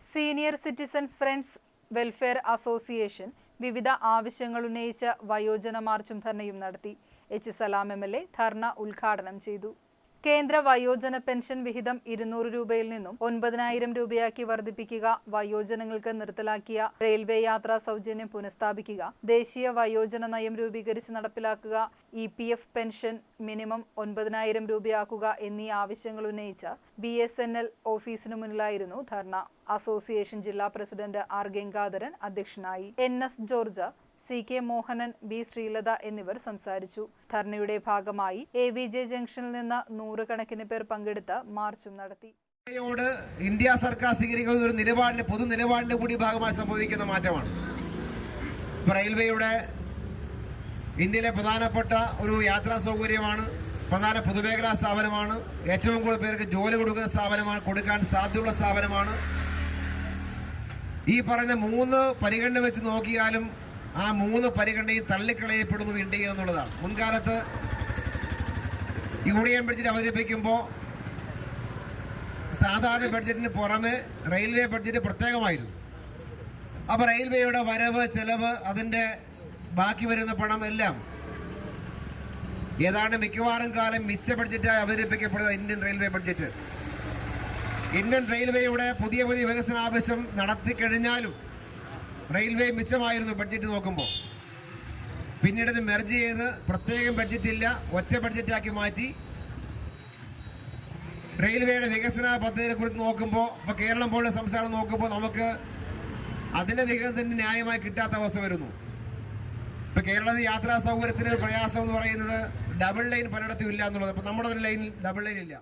Senior citizens friends welfare association വിവിധ ആവശ്യങ്ങൾ ഉന്നയിച്ച വയോജന മാർച്ചും ധർണയും നടത്തി. H. Salam M. L. A ധർണ ഉദ്ഘാടനം ചെയ്തു. കേന്ദ്ര വയോജന പെൻഷൻ വിഹിതം ഇരുന്നൂറ് രൂപയിൽ നിന്നും ഒൻപതിനായിരം രൂപയാക്കി വർദ്ധിപ്പിക്കുക വയോജനങ്ങൾക്ക് നിർത്തലാക്കിയ റെയിൽവേ യാത്രാ സൗജന്യം പുനഃസ്ഥാപിക്കുക ദേശീയ വയോജന നയം രൂപീകരിച്ച് നടപ്പിലാക്കുക E P F pension minimum ഒൻപതിനായിരം രൂപയാക്കുക എന്നീ ആവശ്യങ്ങൾ ഉന്നയിച്ച ബി എസ് എൻ എൽ ഓഫീസിനു മുന്നിലായിരുന്നു ധർണ. അസോസിയേഷൻ ജില്ലാ പ്രസിഡന്റ് ആർ ഗംഗാധരൻ അധ്യക്ഷനായി. N S George C K Mohanan B Sreelatha എന്നിവർ സംസാരിച്ചു. ധർണയുടെ ഭാഗമായി എ വി ജെ ജംഗ്ഷനിൽ നിന്ന് നൂറുകണക്കിന് പേർ പങ്കെടുത്ത് മാർച്ചും നടത്തി. യോട് ഇന്ത്യ സർക്കാർ സ്വീകരിക്കുന്ന ഒരു നിലപാടിന്റെ പൊതു നിലപാടിന്റെ കൂടി ഭാഗമായി സംഭവിക്കുന്ന മാറ്റമാണ്. റെയിൽവേയുടെ ഇന്ത്യയിലെ പ്രധാനപ്പെട്ട ഒരു യാത്രാ സൗകര്യമാണ് പ്രധാന പൊതുമേഖലാ സ്ഥാപനമാണ് ഏറ്റവും കൂടുതൽ പേർക്ക് ജോലി കൊടുക്കുന്ന സ്ഥാപനമാണ് കൊടുക്കാൻ സാധ്യതയുള്ള സ്ഥാപനമാണ്. ഈ പറഞ്ഞ മൂന്ന് പരിഗണന വെച്ച് നോക്കിയാലും ആ മൂന്ന് പരിഗണനയും തള്ളിക്കളയപ്പെടുന്നു ഇന്ത്യയിൽ എന്നുള്ളതാണ്. മുൻകാലത്ത് യൂണിയൻ ബഡ്ജറ്റ് അവതരിപ്പിക്കുമ്പോൾ സാധാരണ ബഡ്ജറ്റിന് പുറമെ റെയിൽവേ ബഡ്ജറ്റ് പ്രത്യേകമായിരുന്നു. അപ്പോൾ റെയിൽവേയുടെ വരവ് ചെലവ് അതിന്റെ ബാക്കി വരുന്ന പണം എല്ലാം ഏതാണ്ട് മിക്കവാറും കാലം മിച്ച ബഡ്ജറ്റായി അവതരിപ്പിക്കപ്പെടുന്ന ഇന്ത്യൻ റെയിൽവേ ബഡ്ജറ്റ്. ഇന്ത്യൻ റെയിൽവേയുടെ പുതിയ പുതിയ വികസന ആവശ്യം നടത്തി കഴിഞ്ഞാലും റെയിൽവേ മിച്ചമായിരുന്നു ബഡ്ജറ്റ് നോക്കുമ്പോൾ. പിന്നീട് ഇത് മെർജ് ചെയ്ത് പ്രത്യേകം ബഡ്ജറ്റ് ഇല്ല ഒറ്റ ബഡ്ജറ്റാക്കി മാറ്റി. റെയിൽവേയുടെ വികസന പദ്ധതിയെ കുറിച്ച് നോക്കുമ്പോൾ ഇപ്പോൾ കേരളം പോലുള്ള സംസ്ഥാനം നോക്കുമ്പോൾ നമുക്ക് അതിന്റെ വികസനത്തിന് ന്യായമായി കിട്ടാത്ത അവസ്ഥ വരുന്നു. ഇപ്പൊ കേരളത്തിൽ യാത്രാ സൗകര്യത്തിന് പ്രയാസം എന്ന് പറയുന്നത് ഡബിൾ ലൈൻ പലയിടത്തും ഇല്ല എന്നുള്ളത്. ഇപ്പൊ നമ്മുടെ ലൈനിൽ ഡബിൾ ലൈൻ ഇല്ല.